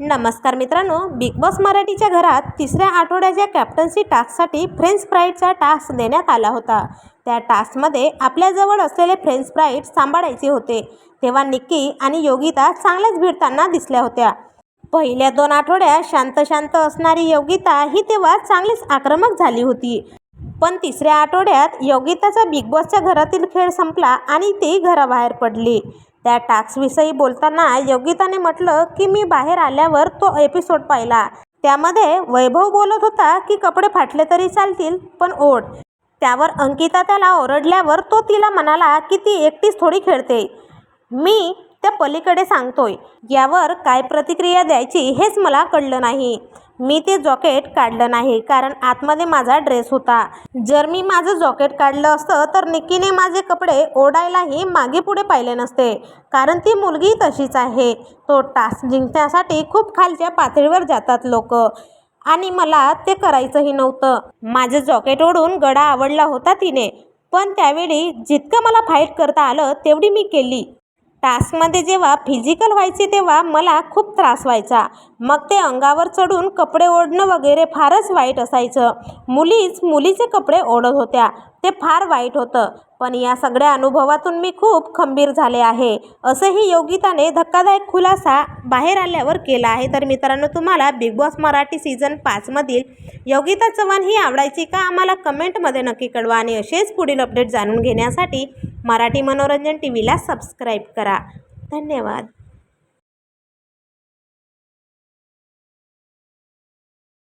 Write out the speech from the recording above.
नमस्कार मित्रांनो big boss मराठीच्या घरात तिसऱ्या आठवड्याच्या कॅप्टन्सी टास्कसाठी फ्रेंच फ्राईडचा टास्क देण्यात आला होता. त्या टास्कमध्ये आपल्याजवळ असलेले फ्रेंच फ्राईड सांभाळायचे होते. तेव्हा निक्की आणि योगिता चांगल्याच भिडताना दिसल्या होत्या. पहिल्या दोन आठवड्यात शांत शांत असणारी योगिता ही तेव्हा चांगलीच आक्रमक झाली होती. पण तिसऱ्या आठवड्यात योगिताचा बिग बॉसच्या घरातील खेळ संपला आणि ती घराबाहेर पडली. त्या टास्कविषयी बोलताना योगिताने म्हटलं की मी बाहेर आल्यावर तो एपिसोड पाहिला. त्यामध्ये वैभव बोलत होता की कपडे फाटले तरी चालतील पण ओढ. त्यावर अंकिता त्याला ओरडल्यावर तो तिला म्हणाला की ती एकटीच थोडी खेळते. मी त्या पलीकडे सांगतोय. यावर काय प्रतिक्रिया द्यायची हेच मला कळलं नाही. मी ते जॉकेट काढलं नाही कारण आतमध्ये माझा ड्रेस होता. जर मी माझं जॉकेट काढलं असतं तर निक्कीने माझे कपडे ओढायलाही मागे पुढे पाहिले नसते कारण ती मुलगी तशीच आहे. तो टास्क जिंकण्यासाठी खूप खालच्या पातळीवर जातात लोक. आणि मला ते करायचंही नव्हतं. माझं जॉकेट ओढून गडा आवडला होता तिने पण त्यावेळी जितकं मला फाईट करता आलं तेवढी मी केली. टास्कमध्ये जेव्हा फिजिकल व्हायचे तेव्हा मला खूप त्रास व्हायचा. मग ते अंगावर चढून कपडे ओढणं वगैरे फारच वाईट असायचं. मुलीच मुलीचे कपडे ओढत होत्या. ते फार वाईट होतं. पण या सगळ्या अनुभवातून मी खूप खंबीर झाले आहे. असंही योगिताने धक्कादायक खुलासा बाहेर आल्यावर केला आहे. तर मित्रांनो तुम्हाला बिग बॉस मराठी सीझन पाचमधील योगिता चव्हाण ही आवडायची का? आम्हाला कमेंटमध्ये नक्की कळवा आणि असेच पुढील अपडेट जाणून घेण्यासाठी मराठी मनोरंजन टी व्हीला सबस्क्राईब करा. धन्यवाद.